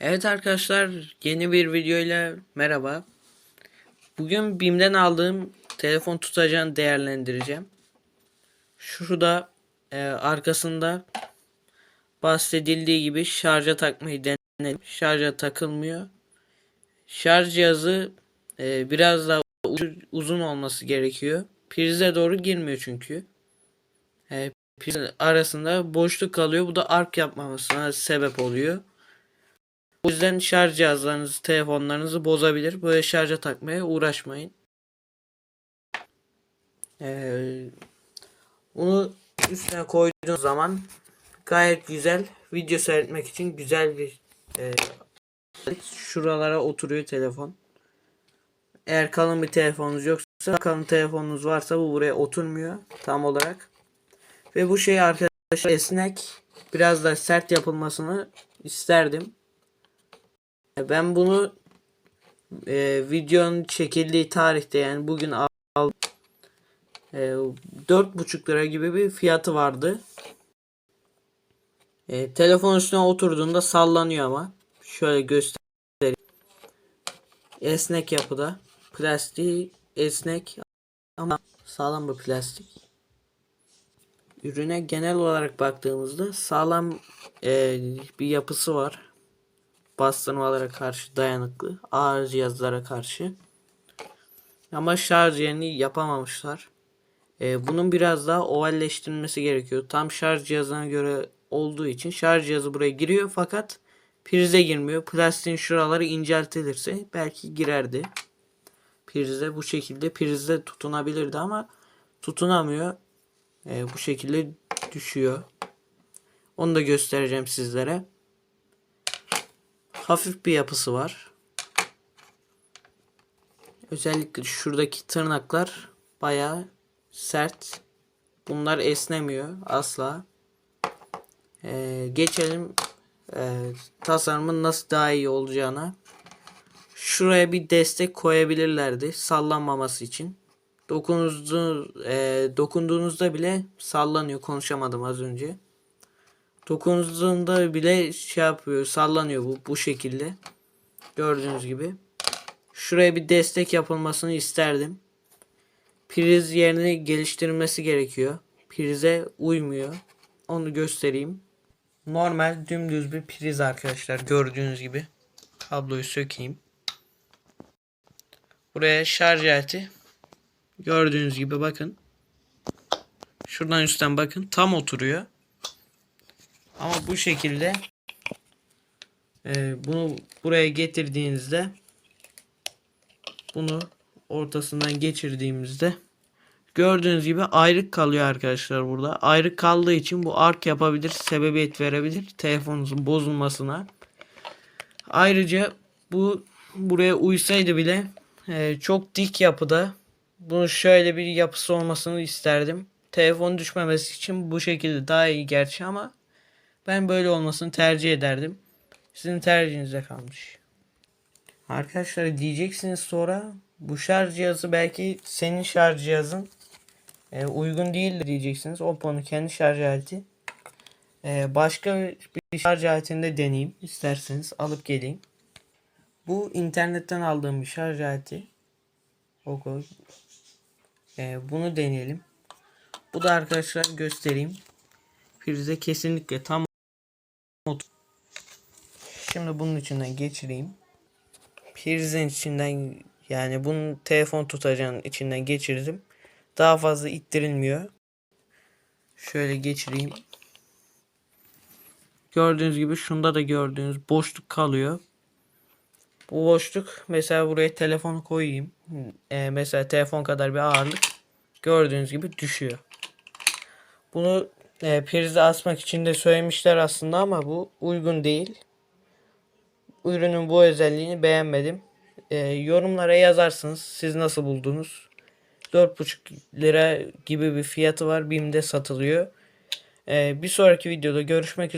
Evet arkadaşlar yeni bir videoyla merhaba. Bugün BİM'den aldığım telefon tutacağını değerlendireceğim. Şurada e, arkasında bahsedildiği gibi şarja takmayı denedim. Şarja takılmıyor. Şarj cihazı e, biraz daha uzun olması gerekiyor. Prize doğru girmiyor çünkü. E, priz arasında boşluk kalıyor. Bu da ark yapmamasına sebep oluyor. O yüzden şarj cihazlarınızı, telefonlarınızı bozabilir. Böyle şarja takmaya uğraşmayın. Ee, bunu üstüne koyduğunuz zaman gayet güzel video seyretmek için güzel bir e, şuralara oturuyor telefon. Eğer kalın bir telefonunuz yoksa kalın telefonunuz varsa bu buraya oturmuyor tam olarak. Ve bu şey arkadaşlar esnek biraz da sert yapılmasını isterdim. Ben bunu e, videonun çekildiği tarihte yani bugün aldım. E, 4,5 lira gibi bir fiyatı vardı. E, telefon üstüne oturduğunda sallanıyor ama. Şöyle göstereyim. Esnek yapıda. Plastiği esnek ama sağlam bir plastik. Ürüne genel olarak baktığımızda sağlam e, bir yapısı var bastırmalara karşı dayanıklı. Ağır cihazlara karşı. Ama şarj yerini yapamamışlar. Ee, bunun biraz daha ovalleştirilmesi gerekiyor. Tam şarj cihazına göre olduğu için şarj cihazı buraya giriyor fakat prize girmiyor. Plastiğin şuraları inceltilirse belki girerdi. Prize bu şekilde prizde tutunabilirdi ama tutunamıyor. Ee, bu şekilde düşüyor. Onu da göstereceğim sizlere hafif bir yapısı var. Özellikle şuradaki tırnaklar bayağı sert. Bunlar esnemiyor asla. Ee, geçelim e, tasarımın nasıl daha iyi olacağına. Şuraya bir destek koyabilirlerdi sallanmaması için. Dokunuzdu, e, dokunduğunuzda bile sallanıyor. Konuşamadım az önce. Dokunduğunda bile şey yapıyor, sallanıyor bu bu şekilde. Gördüğünüz gibi. Şuraya bir destek yapılmasını isterdim. Priz yerini geliştirmesi gerekiyor. Prize uymuyor. Onu göstereyim. Normal dümdüz bir priz arkadaşlar gördüğünüz gibi. Kabloyu sökeyim. Buraya şarj aleti. Gördüğünüz gibi bakın. Şuradan üstten bakın. Tam oturuyor. Ama bu şekilde e, bunu buraya getirdiğinizde bunu ortasından geçirdiğimizde gördüğünüz gibi ayrık kalıyor arkadaşlar burada. Ayrık kaldığı için bu ark yapabilir, sebebiyet verebilir telefonunuzun bozulmasına. Ayrıca bu buraya uysaydı bile e, çok dik yapıda bunun şöyle bir yapısı olmasını isterdim. Telefon düşmemesi için bu şekilde daha iyi gerçi ama ben böyle olmasını tercih ederdim. Sizin tercihinize kalmış. Arkadaşlar diyeceksiniz sonra bu şarj cihazı belki senin şarj cihazın e, uygun değil diyeceksiniz. Oppo'nun kendi şarj aleti. E, başka bir şarj aletinde deneyeyim isterseniz alıp geleyim. Bu internetten aldığım bir şarj aleti. Oppo. E, bunu deneyelim. Bu da arkadaşlar göstereyim. Prize kesinlikle tam Şimdi bunun içinden geçireyim. Prizin içinden yani bunun telefon tutacağın içinden geçirdim. Daha fazla ittirilmiyor. Şöyle geçireyim. Gördüğünüz gibi şunda da gördüğünüz boşluk kalıyor. Bu boşluk mesela buraya telefonu koyayım. Ee, mesela telefon kadar bir ağırlık. Gördüğünüz gibi düşüyor. Bunu e, prize asmak için de söylemişler aslında ama bu uygun değil. Ürünün bu özelliğini beğenmedim. E, yorumlara yazarsınız. Siz nasıl buldunuz? 4,5 lira gibi bir fiyatı var. BİM'de satılıyor. E, bir sonraki videoda görüşmek üzere.